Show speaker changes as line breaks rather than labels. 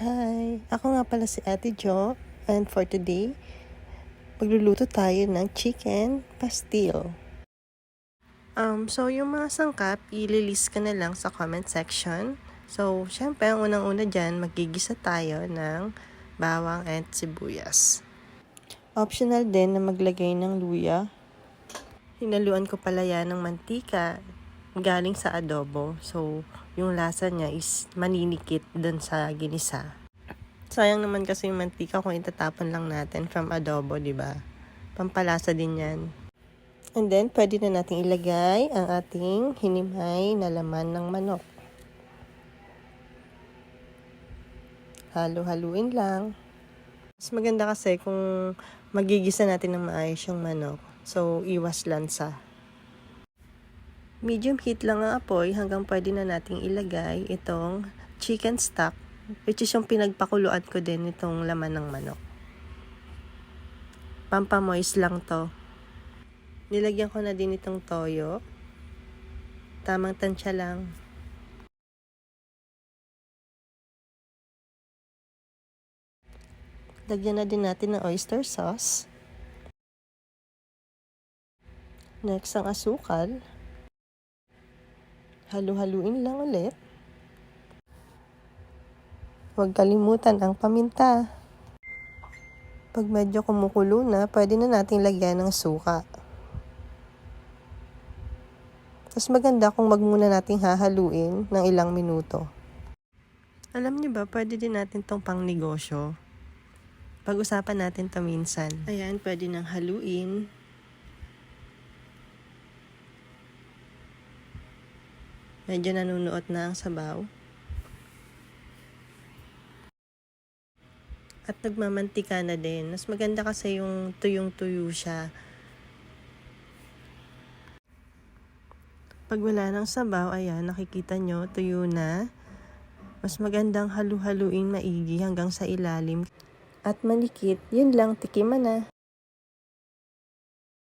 Hi! Ako nga pala si Ate Jo and for today, magluluto tayo ng chicken pastil. Um, so yung mga sangkap, ililist ka na lang sa comment section. So, syempre, ang unang-una dyan, magigisa tayo ng bawang and sibuyas. Optional din na maglagay ng luya. Hinaluan ko pala yan ng mantika galing sa adobo. So, yung lasa niya is maninikit dun sa ginisa. Sayang naman kasi yung mantika kung itatapon lang natin from adobo, di ba? Pampalasa din yan. And then, pwede na natin ilagay ang ating hinimay na laman ng manok. Halo-haluin lang. Mas maganda kasi kung magigisa natin ng maayos yung manok. So, iwas lansa. Medium heat lang ang apoy hanggang pwede na nating ilagay itong chicken stock which is yung pinagpakuluan ko din itong laman ng manok. Pampamoist lang to. Nilagyan ko na din itong toyo. Tamang tansya lang. Lagyan na din natin ng oyster sauce. Next ang asukal. Halu-haluin lang ulit. Huwag kalimutan ang paminta. Pag medyo kumukulo na, pwede na nating lagyan ng suka. Mas maganda kung magmuna nating hahaluin ng ilang minuto. Alam niyo ba, pwede din natin tong pang negosyo. Pag-usapan natin to minsan. Ayan, pwede nang haluin. Medyo nanunuot na ang sabaw. At nagmamantika na din. Mas maganda kasi yung tuyong-tuyo siya. Pag wala ng sabaw, ayan, nakikita nyo, tuyo na. Mas magandang halu-haluin maigi hanggang sa ilalim. At malikit, yun lang, tikiman na.